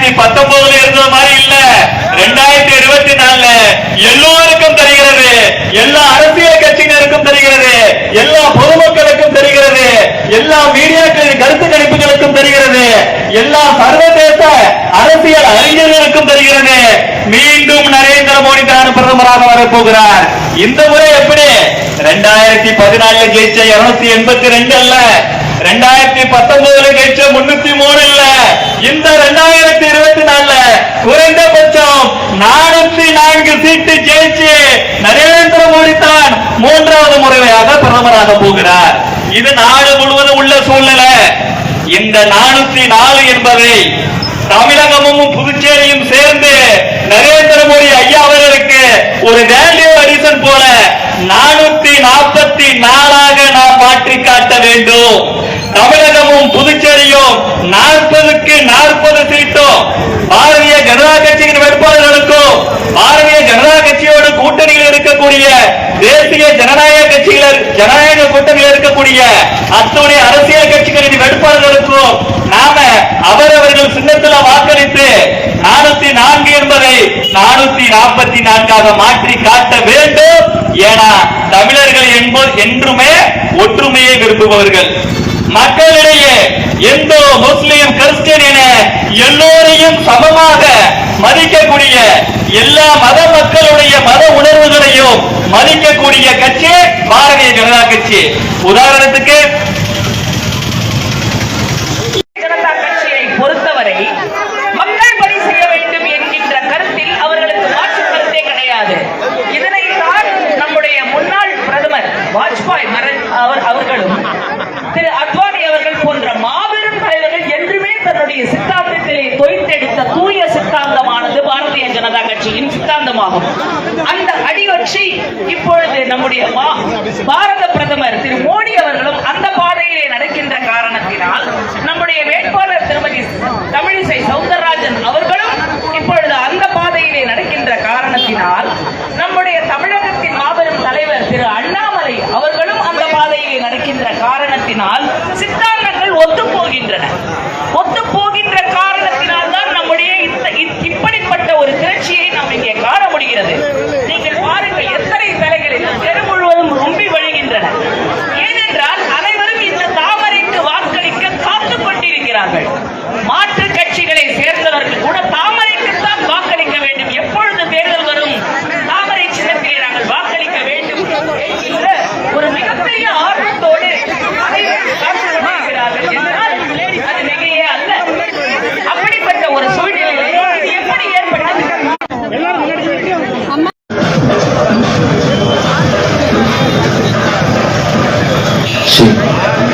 ரெண்டாயிரத்தி பத்தொன்பதுல இருந்த மாதிரி இல்ல. ரெண்டாயிரத்தி இருபத்தி நாலுல எல்லோருக்கும் தருகிறது. எல்லா அரசியல் கட்சியினருக்கும் தெரிகிறது. எல்லா பொதுமக்களுக்கும் தெரிகிறது. எல்லா மீடியாக்களின் கருத்து கணிப்புகளுக்கும் தெரிகிறது. எல்லா சர்வதேச அரசியல் அறிஞர்களுக்கும் தெரிகிறது. மீண்டும் நரேந்திர மோடி தான் பிரதமராக வரப்போகிறார். இந்த முறை எப்படி? ரெண்டாயிரத்தி பதினாலுல ஜெயிச்ச இருநூத்தி எண்பத்தி ரெண்டு அல்ல. ரெண்டாயிரத்தி பத்தொன்பதுல ஜெயிச்ச முன்னூத்தி மூணு இல்ல. இந்த ரெண்டாயிரத்தி இருபத்தி நாலுல குறைந்தபட்சம் நானூத்தி நான்கு சீட்டு ஜெயிச்சு நரேந்திர மோடி தான் மூன்றாவது முறையாக பிரதமராக போகிறார். இது நாடு முழுவதும் உள்ள சூழ்நிலை. இந்த நானூத்தி நாலு என்பதை தமிழகமும் புதுச்சேரியும் சேர்ந்து நரேந்திர மோடி ஐயா அவர்களுக்கு ஒரு வேல்யூ அடிசன் போல நானூத்தி நாற்பத்தி நாலாக நாம் மாற்றி காட்ட வேண்டும். தமிழகமும் புதுச்சேரியும் நாற்பதுக்கு நாற்பது சீட்டும். பாரதிய ஜனதா கட்சியின் வேட்பாளர்களுக்கும் பாரதிய ஜனதா கட்சியோட கூட்டணியில் இருக்கக்கூடிய தேசிய ஜனநாயக கட்சியில் ஜனநாயக கூட்டணியில் இருக்கக்கூடிய அத்துடைய அரசியல் கட்சிகளின் வேட்பாளர்களுக்கும் நாம அவரவர்கள் சின்னத்தில் வாக்களித்து நானூத்தி நான்கு என்பதை நானூத்தி நாற்பத்தி நான்காக மாற்றி காட்ட வேண்டும் ஏன்னா தமிழர்கள் என்பது என்றுமே ஒற்றுமையை விரும்புபவர்கள். மக்களிடையே இந்து முஸ்லிம் கிறிஸ்டியன் என எல்லோரையும் சமமாக மதிக்கக்கூடிய எல்லா மத மக்களுடைய மத உணர்வுகளையும் மதிக்கக்கூடிய கட்சி பாரதிய ஜனதா கட்சி. உதாரணத்துக்கு ஜனதா கட்சியை பொறுத்தவரை மக்கள் பணி செய்ய வேண்டும் என்கின்ற கருத்தில் அவர்களுக்கு மாற்று கருத்தே கிடையாது. இதனைத்தான் நம்முடைய முன்னாள் பிரதமர் வாஜ்பாய் மரண் அவர் அவர்களும் ஜனதா சித்தாந்தமாகும். அந்த அடிவற்றி இப்பொழுது நம்முடைய பாரத பிரதமர் திரு மோடி அவர்களும் அந்த பாதையிலே நடக்கின்ற காரணத்தினால் நம்முடைய வேட்பாளர் திருமதி தமிழிசை சவுந்தரராஜன் அவர்களும் இப்பொழுது அந்த பாதையிலே நடக்கின்ற காரணத்தினால் நம்முடைய தமிழகத்தின் மாபெரும் தலைவர் திரு அண்ணாமலை அவர்களும் அந்த பாதையிலே நடக்கின்ற காரணத்தினால் சித்தாந்தங்கள் ஒத்து போகின்றன. ஒத்து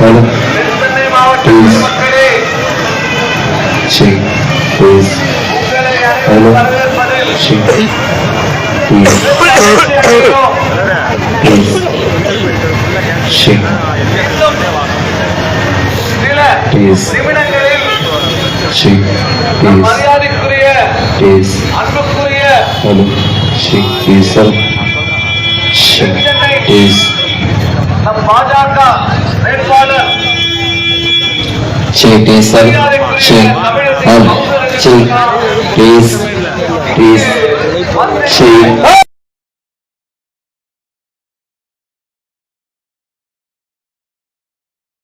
Father, please sing, please. Father, sing, please. Please sing, please sing, please. Father, sing, please. Sir, sing, please. Check, please, sir. Chill. check, Please. Please.